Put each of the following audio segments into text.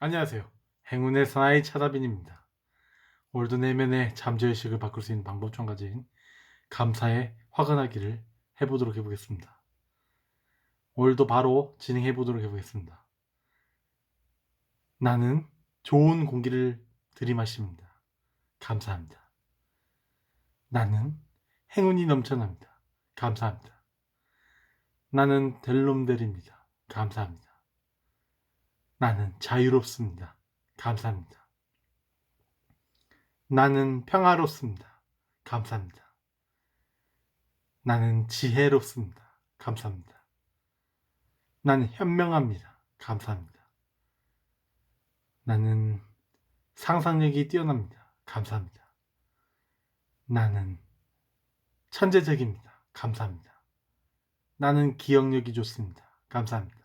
안녕하세요. 행운의 사나이 차다빈입니다. 오늘도 내면의 잠재의식을 바꿀 수 있는 방법 중한 가지인 감사의 화근하기를 해보도록 해보겠습니다. 오늘도 바로 진행해 보도록 해보겠습니다. 나는 좋은 공기를 들이마십니다. 감사합니다. 나는 행운이 넘쳐납니다. 감사합니다. 나는 델롬델입니다. 감사합니다. 나는 자유롭습니다. 감사합니다. 나는 평화롭습니다. 감사합니다. 나는 지혜롭습니다. 감사합니다. 나는 현명합니다. 감사합니다. 나는 상상력이 뛰어납니다. 감사합니다. 나는 천재적입니다. 감사합니다. 나는 기억력이 좋습니다. 감사합니다.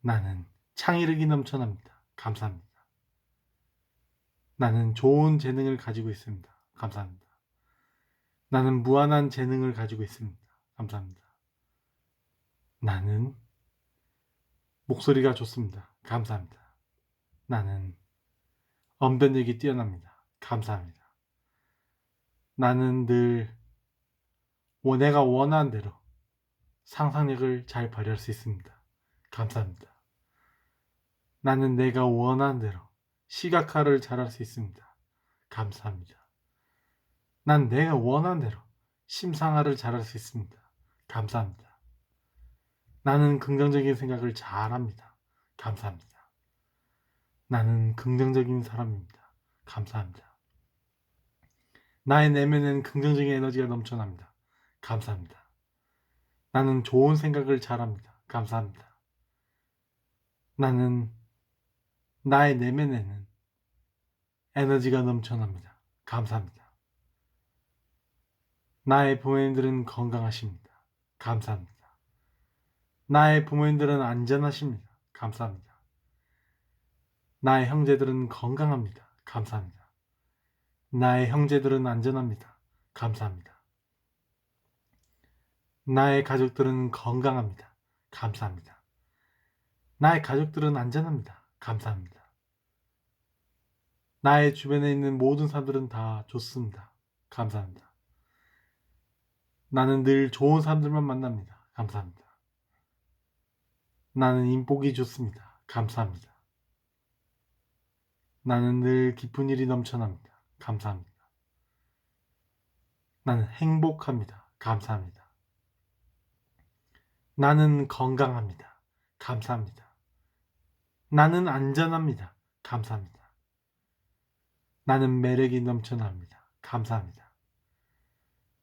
나는 창의력이 넘쳐납니다. 감사합니다. 나는 좋은 재능을 가지고 있습니다. 감사합니다. 나는 무한한 재능을 가지고 있습니다. 감사합니다. 나는 목소리가 좋습니다. 감사합니다. 나는 언변력이 뛰어납니다. 감사합니다. 나는 늘 내가 원하는 대로 상상력을 잘 발휘할 수 있습니다. 감사합니다. 나는 내가 원하는 대로 시각화를 잘할 수 있습니다. 감사합니다. 난 내가 원하는 대로 심상화를 잘할 수 있습니다. 감사합니다. 나는 긍정적인 생각을 잘합니다. 감사합니다. 나는 긍정적인 사람입니다. 감사합니다. 나의 내면에는 긍정적인 에너지가 넘쳐납니다. 감사합니다. 나는 좋은 생각을 잘합니다. 감사합니다. 나는 나의 내면에는 에너지가 넘쳐납니다. 감사합니다. 나의 부모님들은 건강하십니다. 감사합니다. 나의 부모님들은 안전하십니다. 감사합니다. 나의 형제들은 건강합니다. 감사합니다. 나의 형제들은 안전합니다. 감사합니다. 나의 가족들은 건강합니다. 감사합니다. 나의 가족들은 안전합니다. 감사합니다. 나의 주변에 있는 모든 사람들은 다 좋습니다. 감사합니다. 나는 늘 좋은 사람들만 만납니다. 감사합니다. 나는 인복이 좋습니다. 감사합니다. 나는 늘 기쁜 일이 넘쳐납니다. 감사합니다. 나는 행복합니다. 감사합니다. 나는 건강합니다. 감사합니다. 나는 안전합니다. 감사합니다. 나는 매력이 넘쳐납니다. 감사합니다.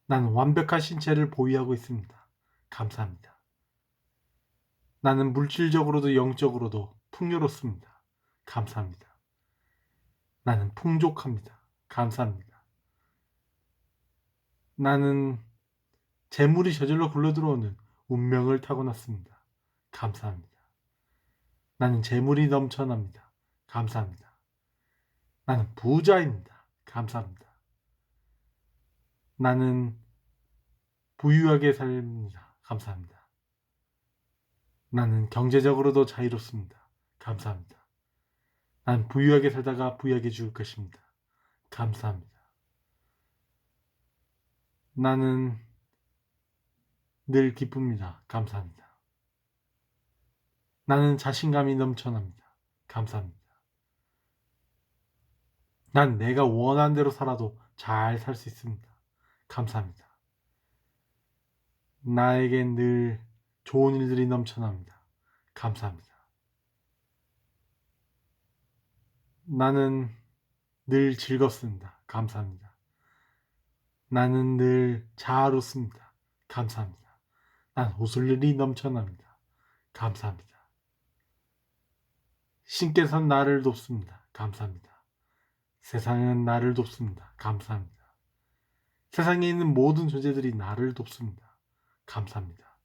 나는 완벽한 신체를 보유하고 있습니다. 감사합니다. 나는 물질적으로도 영적으로도 풍요롭습니다. 감사합니다. 나는 풍족합니다. 감사합니다. 나는 재물이 저절로 굴러들어오는 운명을 타고났습니다. 감사합니다. 나는 재물이 넘쳐납니다. 감사합니다. 나는 부자입니다. 감사합니다. 나는 부유하게 삽니다. 감사합니다. 나는 경제적으로도 자유롭습니다. 감사합니다. 난 부유하게 살다가 부유하게 죽을 것입니다. 감사합니다. 나는 늘 기쁩니다. 감사합니다. 나는 자신감이 넘쳐납니다. 감사합니다. 난 내가 원하는 대로 살아도 잘 살 수 있습니다. 감사합니다. 나에겐 늘 좋은 일들이 넘쳐납니다. 감사합니다. 나는 늘 즐겁습니다. 감사합니다. 나는 늘 잘 웃습니다. 감사합니다. 난 웃을 일이 넘쳐납니다. 감사합니다. 신께서는 나를 돕습니다. 감사합니다. 세상은 나를 돕습니다. 감사합니다. 세상에 있는 모든 존재들이 나를 돕습니다. 감사합니다.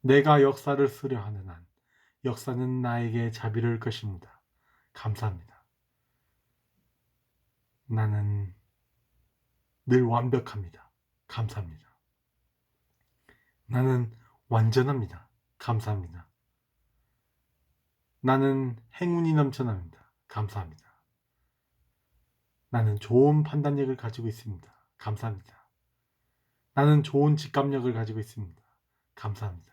내가 역사를 쓰려 하는 한 역사는 나에게 자비를 것입니다. 감사합니다. 나는 늘 완벽합니다. 감사합니다. 나는 완전합니다. 감사합니다. 나는 행운이 넘쳐납니다. 감사합니다. 나는 좋은 판단력을 가지고 있습니다. 감사합니다. 나는 좋은 직감력을 가지고 있습니다. 감사합니다.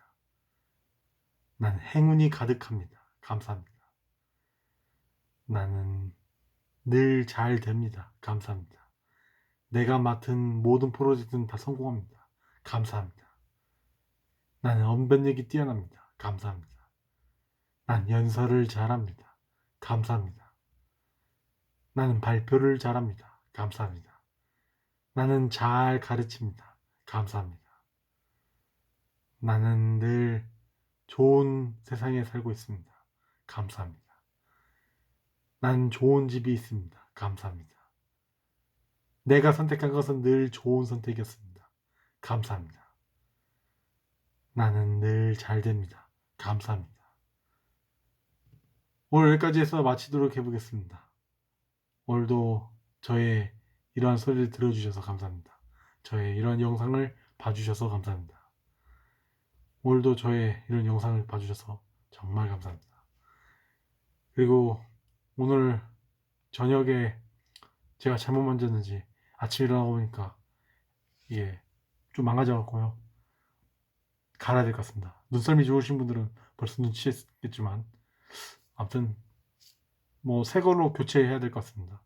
나는 행운이 가득합니다. 감사합니다. 나는 늘 잘 됩니다. 감사합니다. 내가 맡은 모든 프로젝트는 다 성공합니다. 감사합니다. 나는 언변력이 뛰어납니다. 감사합니다. 난 연설을 잘합니다. 감사합니다. 나는 발표를 잘합니다. 감사합니다. 나는 잘 가르칩니다. 감사합니다. 나는 늘 좋은 세상에 살고 있습니다. 감사합니다. 난 좋은 집이 있습니다. 감사합니다. 내가 선택한 것은 늘 좋은 선택이었습니다. 감사합니다. 나는 늘 잘 됩니다. 감사합니다. 오늘 여기까지 해서 마치도록 해보겠습니다. 오늘도 저의 이러한 소리를 들어주셔서 감사합니다. 저의 이러한 영상을 봐주셔서 감사합니다. 오늘도 저의 이런 영상을 봐주셔서 정말 감사합니다. 그리고 오늘 저녁에 제가 잘못 만졌는지 아침에 일어나고 보니까 이게 좀 망가져갖고요. 갈아야 될 것 같습니다. 눈썰미 좋으신 분들은 벌써 눈치챘겠지만 아무튼 뭐 새 걸로 교체해야 될 것 같습니다.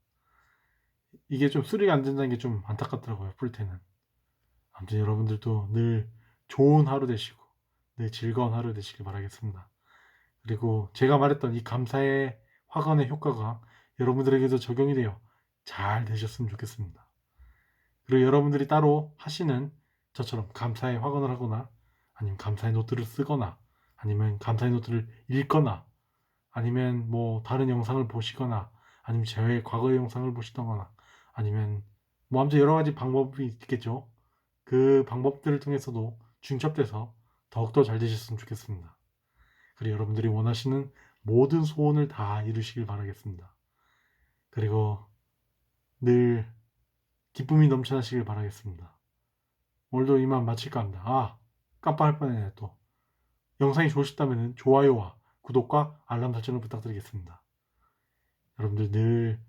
이게 좀 수리가 안 된다는 게 좀 안타깝더라고요. 풀 때는. 아무튼 여러분들도 늘 좋은 하루 되시고 늘 즐거운 하루 되시길 바라겠습니다. 그리고 제가 말했던 이 감사의 화관의 효과가 여러분들에게도 적용이 되어 잘 되셨으면 좋겠습니다. 그리고 여러분들이 따로 하시는 저처럼 감사의 화관을 하거나 아니면 감사의 노트를 쓰거나 아니면 감사의 노트를 읽거나 아니면 뭐 다른 영상을 보시거나 아니면 저의 과거의 영상을 보시거나 아니면 뭐 아무튼 여러 가지 방법이 있겠죠. 그 방법들을 통해서도 중첩돼서 더욱더 잘 되셨으면 좋겠습니다. 그리고 여러분들이 원하시는 모든 소원을 다 이루시길 바라겠습니다. 그리고 늘 기쁨이 넘쳐나시길 바라겠습니다. 오늘도 이만 마칠까 합니다. 아, 깜빡할 뻔했네 또. 영상이 좋으셨다면 좋아요와 구독과 알람 설정을 부탁드리겠습니다. 여러분들 늘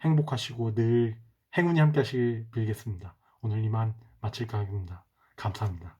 행복하시고 늘 행운이 함께 하시길 빌겠습니다. 오늘 이만 마칠까 합니다. 감사합니다.